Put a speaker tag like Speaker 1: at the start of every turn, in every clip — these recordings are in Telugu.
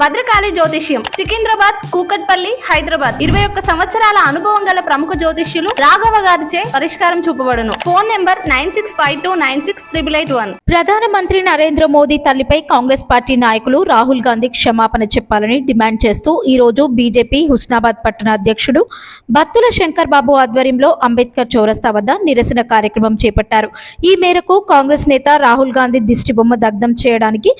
Speaker 1: భద్రకాళి జ్యోతిష్యం సికింద్రాబాద్ కూకట్పల్లి హైదరాబాద్. ఇరవై ఒక్క సంవత్సరాల అనుభవం గల ప్రముఖ జ్యోతిష్యులు రాఘవ గారిచే పరిష్కారం చూపబడును. Phone number nine six five two nine six triple eight one.
Speaker 2: ప్రధానమంత్రి నరేంద్ర మోదీ తల్లిపై కాంగ్రెస్ పార్టీ నాయకులు రాహుల్ గాంధీ క్షమాపణ చెప్పాలని డిమాండ్ చేస్తూ ఈ రోజు బీజేపీ హుస్నాబాద్ పట్టణ అధ్యక్షుడు బత్తుల శంకర్ బాబు ఆధ్వర్యంలో అంబేద్కర్ చౌరస్తా వద్ద నిరసన కార్యక్రమం చేపట్టారు. ఈ మేరకు కాంగ్రెస్ నేత రాహుల్ గాంధీ దిష్టిబొమ్మ దగ్ధం చేయడానికి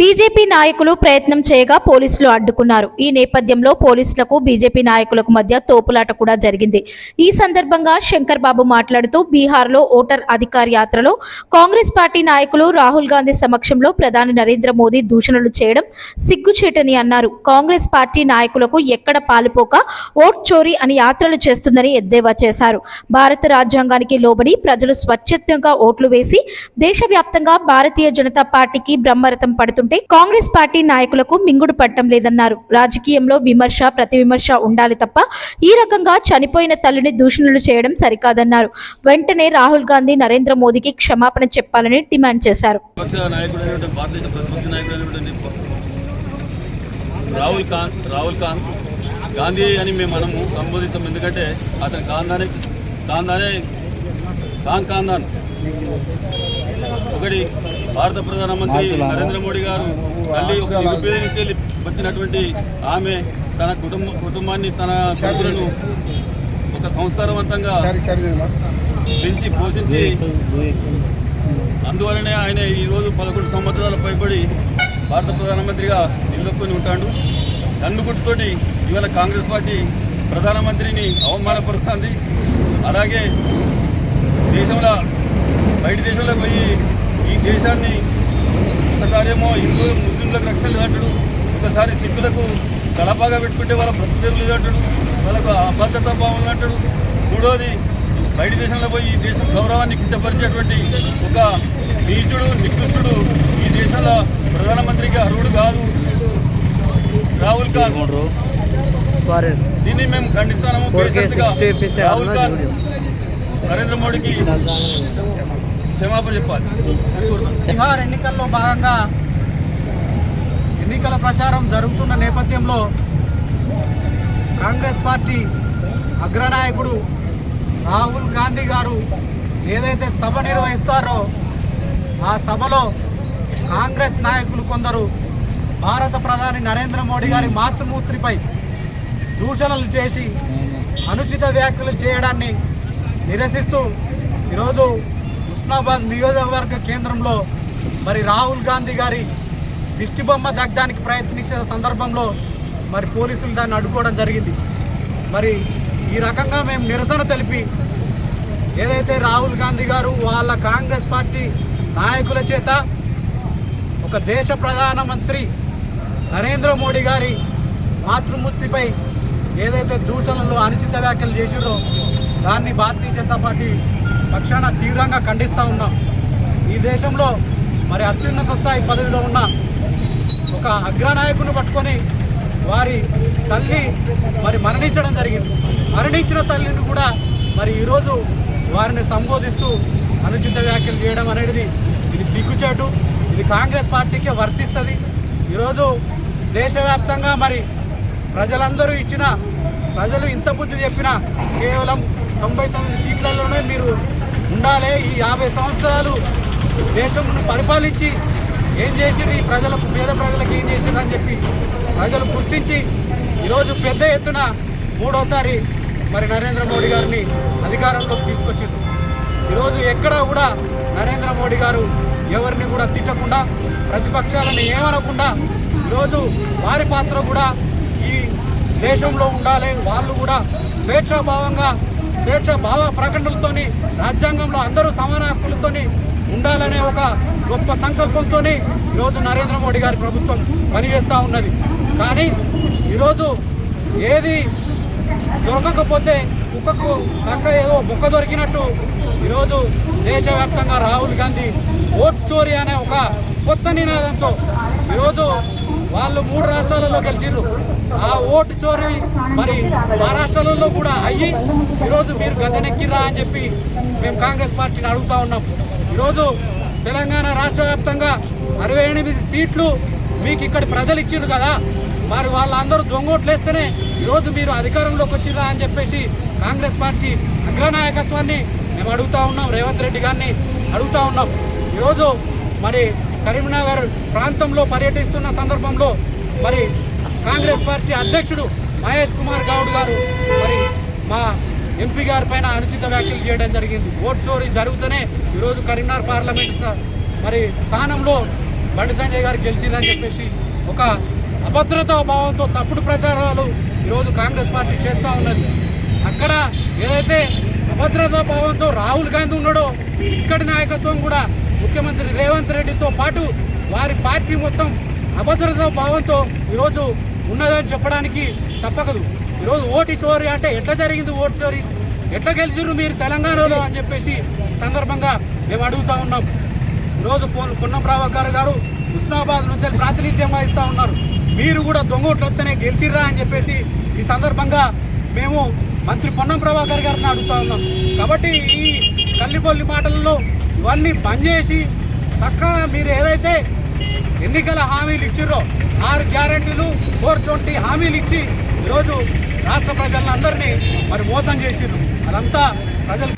Speaker 2: బీజేపీ నాయకులు ప్రయత్నం చేయగా పోలీసులు అడ్డుకున్నారు. ఈ నేపథ్యంలో పోలీసులకు బీజేపీ నాయకులకు మధ్య తోపులాట కూడా జరిగింది. ఈ సందర్భంగా శంకర్ బాబు మాట్లాడుతూ బీహార్లో ఓటర్ అధికార యాత్రలో కాంగ్రెస్ పార్టీ నాయకులు రాహుల్ గాంధీ సమక్షంలో ప్రధాని నరేంద్ర మోదీ దూషణలు చేయడం సిగ్గుచేటని అన్నారు. కాంగ్రెస్ పార్టీ నాయకులకు ఎక్కడ పాలుపోక ఓట్ చోరీ అని యాత్రలు చేస్తుందని ఎద్దేవా చేశారు. భారత రాజ్యాంగానికి లోబడి ప్రజలు స్వచ్ఛందంగా ఓట్లు వేసి దేశవ్యాప్తంగా భారతీయ జనతా పార్టీకి బ్రహ్మరథం పడుతుంటే కాంగ్రెస్ పార్టీ నాయకులకు మింగుడు ఎప్పుడు పట్టం లేదన్నారు. రాజకీయంలో విమర్శ ప్రతి విమర్శ ఉండాలి తప్ప ఈ రకంగా చనిపోయిన తల్లిని దూషణలు చేయడం సరికాదన్నారు. వెంటనే రాహుల్ గాంధీ నరేంద్ర మోదీకి క్షమాపణ చెప్పాలని డిమాండ్ చేశారు.
Speaker 3: రాహుల్ ఖాన్ రాహుల్ ఖాన్ గాంధీ అని మేము మనము సంబోధిస్తాం ఎందుకంటే అతను కాందానే కాందానే కాన్ కాందాన్ ఒకటి భారత ప్రధానమంత్రి నరేంద్ర మోడీ గారు తల్లి ఒక నిరుపేద నుంచి వెళ్ళి వచ్చినటువంటి ఆమె తన కుటుంబ కుటుంబాన్ని తన కొడుకులను ఒక సంస్కారవంతంగా పెంచి పోషించి అందువలనే ఆయన ఈరోజు పదకొండు సంవత్సరాల పైబడి భారత ప్రధానమంత్రిగా నిలదొక్కుని ఉంటాడు. కన్నుగుట్టుతోటి ఇవాళ కాంగ్రెస్ పార్టీ ప్రధానమంత్రిని అవమానపరుస్తుంది. అలాగే దేశంలో బయట దేశంలోకి పోయి ఈ దేశాన్ని ఒకసారేమో హిందూ ముస్లింలకు రక్షణ లేదంటాడు. ఒకసారి సిక్కులకు తలపాగా పెట్టుకుంటే వాళ్ళ ప్రతిదరు లేదంటాడు. వాళ్ళకు అభద్రతా భావం అంటాడు మూడోది బయట దేశంలో పోయి ఈ దేశం గౌరవాన్ని కించపరిచేటువంటి ఒక నీచుడు నికృష్టుడు ఈ దేశంలో ప్రధానమంత్రికి అర్హుడు కాదు. రాహుల్ ఖాన్. దీన్ని మేము ఖండిస్తాము రాహుల్ ఖాన్ నరేంద్ర మోడీకి క్షమాపణ చెప్పాలి.
Speaker 4: బీహార్ ఎన్నికల్లో భాగంగా ఎన్నికల ప్రచారం జరుగుతున్న నేపథ్యంలో కాంగ్రెస్ పార్టీ అగ్రనాయకుడు రాహుల్ గాంధీ గారు ఏదైతే సభ నిర్వహిస్తారో ఆ సభలో కాంగ్రెస్ నాయకులు కొందరు భారత ప్రధాని నరేంద్ర మోడీ గారి మాతృమూర్తిపై దూషణలు చేసి అనుచిత వ్యాఖ్యలు చేయడాన్ని నిరసిస్తూ ఈరోజు హుస్నాబాద్ నియోజకవర్గ కేంద్రంలో మరి రాహుల్ గాంధీ గారి దిష్టిబొమ్మ దగ్గడానికి ప్రయత్నించిన సందర్భంలో మరి పోలీసులు దాన్ని అడ్డుకోవడం జరిగింది. మరి ఈ రకంగా మేము నిరసన తెలిపి ఏదైతే రాహుల్ గాంధీ గారు వాళ్ళ కాంగ్రెస్ పార్టీ నాయకుల చేత ఒక దేశ ప్రధానమంత్రి నరేంద్ర మోడీ గారి మాతృమూర్తిపై ఏదైతే దూషణలు అనుచిత వ్యాఖ్యలు చేసిరో దాన్ని భారతీయ జనతా పార్టీ పక్షాన తీవ్రంగా ఖండిస్తూ ఉన్నాం. ఈ దేశంలో మరి అత్యున్నత స్థాయి పదవిలో ఉన్న ఒక అగ్రనాయకుని పట్టుకొని వారి తల్లి మరి మరణించడం జరిగింది. మరణించిన తల్లిని కూడా మరి ఈరోజు వారిని సంబోధిస్తూ అనుచిత వ్యాఖ్యలు చేయడం అనేది ఇది సిగ్గుచేటు ఇది కాంగ్రెస్ పార్టీకే వర్తిస్తుంది. ఈరోజు దేశవ్యాప్తంగా మరి ప్రజలందరూ ఇచ్చిన ప్రజలు ఇంత బుద్ధి చెప్పినా కేవలం తొంభై తొమ్మిది సీట్లలోనే మీరు ఉండాలి ఈ యాభై సంవత్సరాలు దేశంను పరిపాలించి ఏం చేసింది? ఈ ప్రజలకు పేద ప్రజలకు ఏం చేసింది అని చెప్పి ప్రజలు గుర్తించి ఈరోజు పెద్ద ఎత్తున మూడోసారి మరి నరేంద్ర మోడీ గారిని అధికారంలోకి తీసుకొచ్చిండ్రు. ఈరోజు ఎక్కడా కూడా నరేంద్ర మోడీ గారు ఎవరిని కూడా తిట్టకుండా ప్రతిపక్షాలను ఏమనకుండా ఈరోజు వారి పాత్ర కూడా ఈ దేశంలో ఉండాలి. వాళ్ళు కూడా స్వేచ్ఛాభావంగా స్వేచ్ఛ భావ ప్రకటనలతోని రాజ్యాంగంలో అందరూ సమాన హక్కులతోని ఉండాలనే ఒక గొప్ప సంకల్పంతో ఈరోజు నరేంద్ర మోడీ గారి ప్రభుత్వం పనిచేస్తూ ఉన్నది. కానీ ఈరోజు ఏది దొరకకపోతే కుక్కకు పక్క ఏదో బొక్క దొరికినట్టు ఈరోజు దేశవ్యాప్తంగా రాహుల్ గాంధీ ఓట్ చోరీ అనే ఒక కొత్త నినాదంతో ఈరోజు వాళ్ళు మూడు రాష్ట్రాలలో గెలిచిర్రు. ఆ ఓటు చోరీ మరి మహారాష్ట్రలో కూడా అయ్యి ఈరోజు మీరు గద్దెనెక్కిర్రా అని చెప్పి మేము కాంగ్రెస్ పార్టీని అడుగుతా ఉన్నాం. ఈరోజు తెలంగాణ రాష్ట్ర వ్యాప్తంగా అరవై ఎనిమిది సీట్లు మీకు ఇక్కడ ప్రజలు ఇచ్చిండ్రు కదా. మరి వాళ్ళందరూ దొంగోట్లేస్తేనే ఈరోజు మీరు అధికారంలోకి వచ్చిరా అని చెప్పేసి కాంగ్రెస్ పార్టీ అగ్రనాయకత్వాన్ని మేము అడుగుతా ఉన్నాం. రేవంత్ రెడ్డి గారిని అడుగుతూ ఉన్నాం. ఈరోజు మరి కరీంనగర్ ప్రాంతంలో పర్యటిస్తున్న సందర్భంలో మరి కాంగ్రెస్ పార్టీ అధ్యక్షుడు మహేష్ కుమార్ గౌడ్ గారు మరి మా ఎంపీ గారి పైన అనుచిత వ్యాఖ్యలు చేయడం జరిగింది. ఓట్ చోరీ జరుగుతూనే ఈరోజు కరీంనగర్ పార్లమెంట్ మరి స్థానంలో బండి సంజయ్ గారు గెలిచిందని చెప్పేసి ఒక అభద్రతా భావంతో తప్పుడు ప్రచారాలు ఈరోజు కాంగ్రెస్ పార్టీ చేస్తూ ఉన్నది. అక్కడ ఏదైతే అభద్రతా భావంతో రాహుల్ గాంధీ ఉన్నాడో ఇక్కడి నాయకత్వం కూడా ముఖ్యమంత్రి రేవంత్ రెడ్డితో పాటు వారి పార్టీ మొత్తం అభద్రతా భావంతో ఈరోజు ఉన్నదని చెప్పడానికి తప్పకదు. ఈరోజు ఓటు చోరీ అంటే ఎట్లా జరిగింది ఓటు చోరీ? ఎట్లా గెలిచిర్రు మీరు తెలంగాణలో అని చెప్పేసి సందర్భంగా మేము అడుగుతా ఉన్నాం. ఈరోజు పొన్నం ప్రభాకర్ గారు హుస్నాబాద్ నుంచి ప్రాతినిధ్యం వహిస్తూ ఉన్నారు. మీరు కూడా దొంగ ఓట్లు వస్తేనే గెలిచిర్రా అని చెప్పేసి ఈ సందర్భంగా మేము మంత్రి పొన్నం ప్రభాకర్ గారిని అడుగుతా ఉన్నాం. కాబట్టి ఈ కల్లిపల్లి మాటలలో ఇవన్నీ బంద్ చేసి చక్కగా మీరు ఏదైతే ఎన్నికల హామీలు ఇచ్చిర్రో ఆరు గ్యారంటీలు ఫోర్ ట్వంటీ హామీలు ఇచ్చి ఈరోజు రాష్ట్ర ప్రజలందరినీ మరి మోసం చేసిండ్రు. అదంతా ప్రజలు